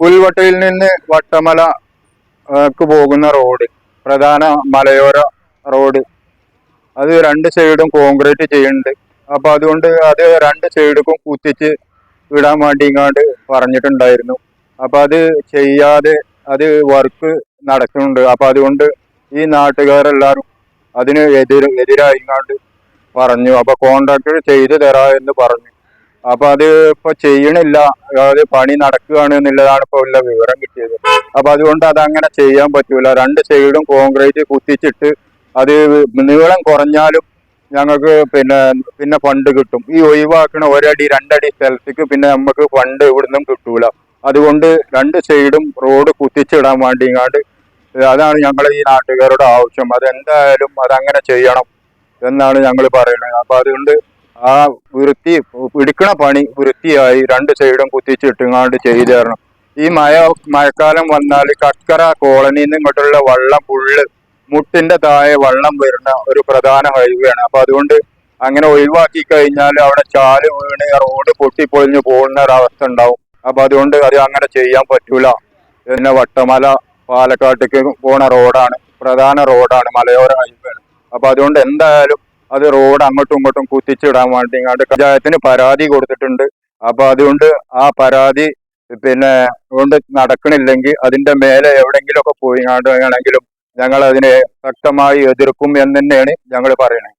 പുൽവട്ടയിൽ നിന്ന് വട്ടമലക്ക് പോകുന്ന റോഡ് പ്രധാന മലയോര റോഡ്. അത് രണ്ട് സൈഡും കോൺക്രീറ്റ് ചെയ്യുന്നുണ്ട്. അപ്പൊ അതുകൊണ്ട് അത് രണ്ട് സൈഡും കുത്തിച്ച് വിടാൻ വേണ്ടി ഇങ്ങാണ്ട് പറഞ്ഞിട്ടുണ്ടായിരുന്നു. അപ്പൊ അത് ചെയ്യാതെ അത് വർക്ക് നടക്കുന്നുണ്ട്. അപ്പൊ അതുകൊണ്ട് ഈ നാട്ടുകാരെല്ലാരും അതിന് എതിര് എതിരായിങ്ങാണ്ട് പറഞ്ഞു. അപ്പൊ കോൺട്രാക്ടർ ചെയ്തു തരാ എന്ന് പറഞ്ഞു. അപ്പൊ അത് ഇപ്പൊ ചെയ്യണില്ല. അതായത് പണി നടക്കുകയാണ് എന്നുള്ളതാണ് ഇപ്പൊ ഉള്ള വിവരം കിട്ടിയത്. അപ്പൊ അതുകൊണ്ട് അത് അങ്ങനെ ചെയ്യാൻ പറ്റൂല. രണ്ട് സൈഡും കോൺക്രീറ്റ് കുത്തിച്ചിട്ട് അത് നീളം കുറഞ്ഞാലും ഞങ്ങൾക്ക് പിന്നെ പിന്നെ ഫണ്ട് കിട്ടും. ഈ ഒഴിവാക്കണ ഒരടി രണ്ടടി സ്ഥലത്തേക്ക് പിന്നെ നമുക്ക് ഫണ്ട് ഇവിടുന്നും കിട്ടൂല. അതുകൊണ്ട് രണ്ട് സൈഡും റോഡ് കുത്തിച്ചിടാൻ വേണ്ടിങ്ങാണ്ട് അതാണ് ഞങ്ങൾ ഈ നാട്ടുകാരുടെ ആവശ്യം. അതെന്തായാലും അതങ്ങനെ ചെയ്യണം എന്നാണ് ഞങ്ങൾ പറയുന്നത്. അപ്പൊ അതുകൊണ്ട് ആ വൃത്തി പിടിക്കണ പണി വൃത്തിയായി രണ്ട് സൈഡും കുത്തിച്ചിട്ടുങ്ങാണ്ട് ചെയ്തു തരണം ഈ മഴ മഴക്കാലം വന്നാൽ കക്കര കോളനിന്ന് നിന്ന് ഇങ്ങോട്ടുള്ള വള്ളം ഫുള്ള് മുട്ടിന്റെ താഴെ വള്ളം വരുന്ന ഒരു പ്രധാന ഹൈവേയാണ് അപ്പൊ അതുകൊണ്ട് അങ്ങനെ ഒഴിവാക്കി കഴിഞ്ഞാൽ അവിടെ ചാൽ വീണ് റോഡ് പൊട്ടിപ്പൊളിഞ്ഞു പോകുന്ന ഒരവസ്ഥ ഉണ്ടാവും. അപ്പൊ അതുകൊണ്ട് അത് അങ്ങനെ ചെയ്യാൻ പറ്റൂല. പിന്നെ വട്ടമല പാലക്കാട്ടേക്ക് പോണ റോഡാണ് പ്രധാന റോഡാണ് മലയോര ഹൈവേ അപ്പൊ അതുകൊണ്ട് എന്തായാലും അത് റോഡ് അങ്ങോട്ടും ഇങ്ങോട്ടും കുത്തിച്ചിടാൻ വേണ്ടി ഇങ്ങാണ്ട് പഞ്ചായത്തിന് പരാതി കൊടുത്തിട്ടുണ്ട്. അപ്പൊ അതുകൊണ്ട് ആ പരാതി പിന്നെ കൊണ്ട് നടക്കണില്ലെങ്കിൽ അതിന്റെ മേലെ എവിടെങ്കിലും ഒക്കെ പോയി ആണെങ്കിലും ഞങ്ങൾ അതിനെ ശക്തമായി എതിർക്കും എന്ന് തന്നെയാണ് ഞങ്ങൾ പറയുന്നത്